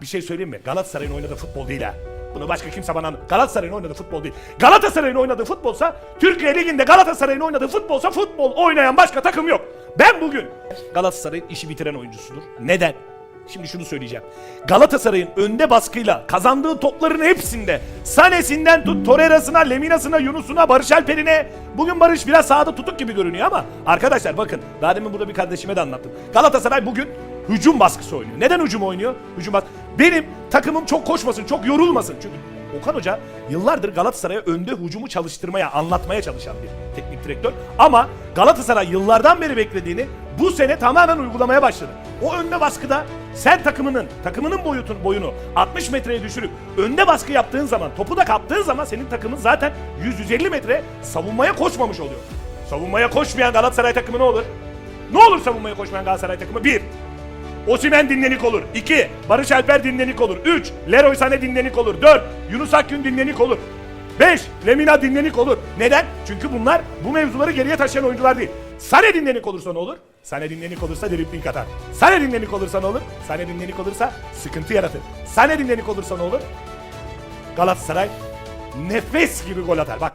Bir şey söyleyeyim mi? Galatasaray'ın oynadığı futbol değil ha. Bunu başka kimse bana anlat. Galatasaray'ın oynadığı futbol değil. Galatasaray'ın oynadığı futbolsa, Türkiye Ligi'nde Galatasaray'ın oynadığı futbolsa futbol oynayan başka takım yok. Ben bugün Galatasaray'ın işi bitiren oyuncusudur. Neden? Şimdi şunu söyleyeceğim. Galatasaray'ın önde baskıyla kazandığı topların hepsinde Sane'sinden tut Torreira'sına, Lemina'sına, Yunus'una, Barış Alper'ine bugün Barış biraz sahada tutuk gibi görünüyor ama arkadaşlar bakın daha demin burada bir kardeşime de anlattım. Galatasaray bugün hücum baskısı oynuyor. Neden hücum oynuyor? Hücum bas Benim takımım çok koşmasın, çok yorulmasın. Çünkü Okan Hoca yıllardır Galatasaray'a önde hücumu çalıştırmaya, anlatmaya çalışan bir teknik direktör. Ama Galatasaray yıllardan beri beklediğini bu sene tamamen uygulamaya başladı. O önde baskıda sen takımının, takımının boyutun boyunu 60 metreye düşürüp önde baskı yaptığın zaman, topu da kaptığın zaman senin takımın zaten 100-150 metre savunmaya koşmamış oluyor. Savunmaya koşmayan Galatasaray takımı ne olur? Ne olur savunmaya koşmayan Galatasaray takımı? Bir, Osimen dinlenik olur. 2. Barış Alper dinlenik olur. 3. Leroy Sané dinlenik olur. 4. Yunus Akgün dinlenik olur. 5. Lemina dinlenik olur. Neden? Çünkü bunlar bu mevzuları geriye taşıyan oyuncular değil. Sané dinlenik olursa ne olur? Sané dinlenik olursa dribling atar. Sané dinlenik olursa ne olur? Sané dinlenik olursa sıkıntı yaratır. Sané dinlenik olursa ne olur? Galatasaray nefes gibi gol atar. Bak